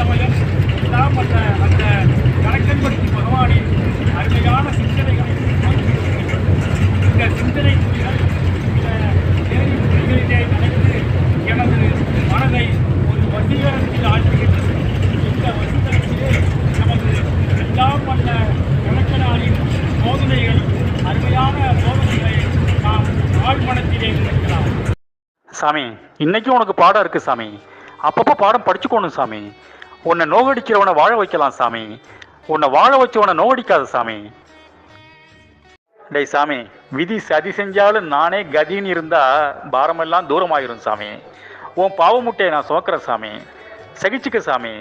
சமயம் எல்லாம் அந்த அந்த கணக்கன்படுத்தி பகவானின் அருமையான சிந்தனைகளை இந்த சிந்தனை துளிகள் இந்த ஏரி துளிகளிலே எனது மனதை ஒரு வசீகரத்தில் ஆற்றுகின்றது. இந்த வசீகரத்திலே நமது எல்லாம் வல்ல கணக்கனாரின் போதனைகள் அருமையான போதனைகளை நாம் ஆழ்மனத்திலே நினைக்கலாம் சாமி இன்னைக்கும் உனக்கு பாடம் இருக்கு சாமி. அப்பப்போ பாடம் படிச்சுக்கோணும் சாமி. உன்னை நோகடிக்கிறவனை வாழ வைக்கலாம் சாமி. உன்னை வாழ வச்சவனை நோகடிக்காத சாமி. டேய் சாமி விதி சதி செஞ்சாலும் நானே கதின்னு இருந்தா பாரமெல்லாம் தூரமாயிரும் சாமி. உன் பாவ முட்டையை நான் சுமக்கிறேன் சாமி. சகிச்சுக்க சாமி.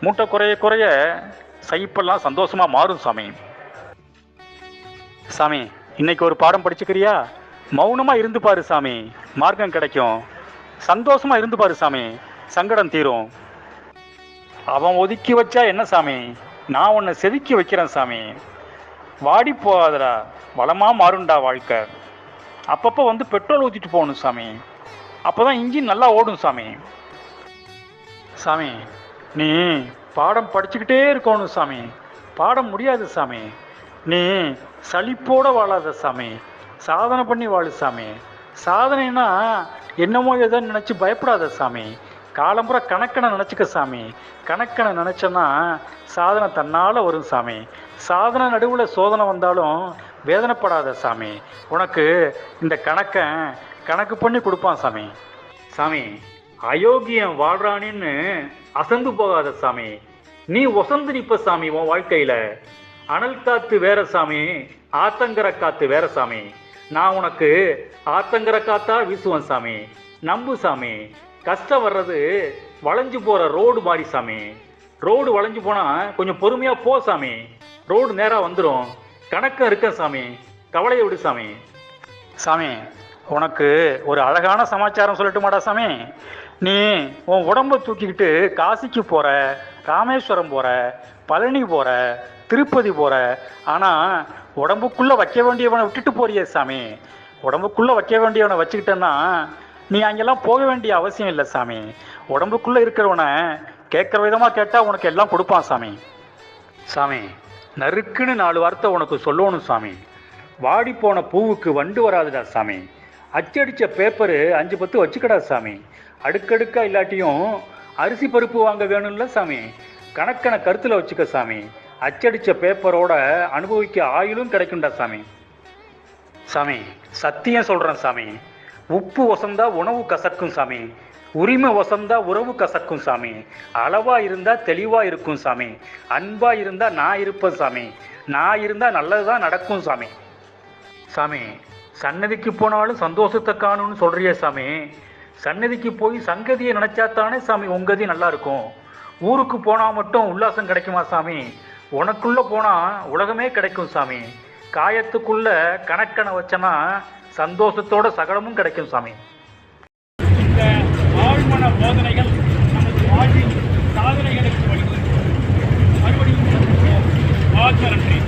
மூட்டை குறைய குறைய சகிப்பெல்லாம் சந்தோஷமா மாறும் சாமி. சாமி இன்னைக்கு ஒரு பாடம் படிச்சுக்கிறியா? மௌனமா இருந்து பாரு சாமி. மார்க்கம் கிடைக்கும். சந்தோஷமா இருந்து பாரு சாமி. சங்கடம் தீரும். அவன் ஒதுக்கி வச்சா என்ன சாமி? நான் உன்னை செதுக்கி வைக்கிறேன் சாமி. வாடி போகாதடா. வளமாக மாறும்டா வாழ்க்கை. அப்பப்போ வந்து பெட்ரோல் ஊற்றிட்டு போகணும் சாமி. அப்போ தான் இன்ஜின் நல்லா ஓடும் சாமி. சாமி நீ பாடம் படிச்சுக்கிட்டே இருக்கணும் சாமி. பாடம் முடியாது சாமி. நீ சளிப்போட வாழாத சாமி. சாதனை பண்ணி வாழு சாமி. சாதனைனா என்னமோ ஏதோ நினச்சி பயப்படாத சாமி. காலம்புற கணக்கனை நினச்சிக்க சாமி. கணக்கனை நினச்சேன்னா சாதனை தன்னால் வரும் சாமி. சாதனை நடுவில் சோதனை வந்தாலும் வேதனைப்படாத சாமி. உனக்கு இந்த கணக்கை கணக்கு பண்ணி கொடுப்பான் சாமி. சாமி அயோக்கியம் வாழ்றானின்னு அசந்து போகாத சாமி. நீ ஒசந்து நிற்ப சாமி உன் வாழ்க்கையில். அனல் காத்து வேற சாமி ஆத்தங்கர காத்து வேற சாமி. நான் உனக்கு ஆத்தங்கர காத்தா வீசுவேன் சாமி. நம்பு சாமி. கஷ்டம் வர்றது வளைஞ்சு போகிற ரோடு மாதிரி சாமி. ரோடு வளைஞ்சு போனால் கொஞ்சம் பொறுமையாக போ சாமி. ரோடு நேராக வந்துடும் கணக்கம் இருக்க சாமி. கவலையை விடு சாமி. சாமி உனக்கு ஒரு அழகான சமாச்சாரம் சொல்லட்டுமாடா சாமி. நீ உன் உடம்ப தூக்கிக்கிட்டு காசிக்கு போகிற ராமேஸ்வரம் போகிற பழனி போகிற திருப்பதி போகிற ஆனால் உடம்புக்குள்ளே வைக்க வேண்டியவனை விட்டுட்டு போறியே சாமி. உடம்புக்குள்ளே வைக்க வேண்டியவனை வச்சுக்கிட்டேன்னா நீ அங்கெல்லாம் போக வேண்டிய அவசியம் இல்லை சாமி. உடம்புக்குள்ளே இருக்கிறவனை கேட்குற விதமாக கேட்டால் உனக்கு எல்லாம் கொடுப்பான் சாமி. சாமி நறுக்குன்னு நாலு வார்த்தை உனக்கு சொல்லணும் சாமி. வாடி போன பூவுக்கு வண்டு வராதுடா சாமி. அச்சடித்த பேப்பரு அஞ்சு பத்து வச்சுக்கடா சாமி. அடுக்கடுக்கா இல்லாட்டியும் அரிசி பருப்பு வாங்க வேணும்ல சாமி. கணக்கனை கருத்தில் வச்சுக்க சாமி. அச்சடித்த பேப்பரோட அனுபவிக்க ஆயுளும் கிடைக்கும்டா சாமி. சாமி சத்தியம் சொல்கிறேன் சாமி. உப்பு வசந்தா உணவு கசக்கும் சாமி. உரிமை வசந்தா உறவு கசக்கும் சாமி. அளவா இருந்தா தெளிவா இருக்கும் சாமி. அன்பா இருந்தா நான் இருப்பேன் சாமி. நான் இருந்தா நல்லதுதான் நடக்கும் சாமி. சாமி சன்னதிக்கு போனாலும் சந்தோஷத்தை காணும்னு சொல்றியே சாமி. சன்னதிக்கு போய் சங்கதியை நினைச்சாத்தானே சாமி உங்கதி நல்லா இருக்கும். ஊருக்கு போனால் மட்டும் உல்லாசம் கிடைக்குமா சாமி? உனக்குள்ளே போனால் உலகமே கிடைக்கும் சாமி. காயத்துக்குள்ளே கணக்கனை வச்சனா சந்தோஷத்தோட சகலமும் கிடைக்கும் சாமி. இந்த ஆழ்மன போதனைகள் நமது வாழ்வில் சாதனைகளுக்கு வழிவகுக்கும் மறுபடியும் வாழ்த்து நன்றி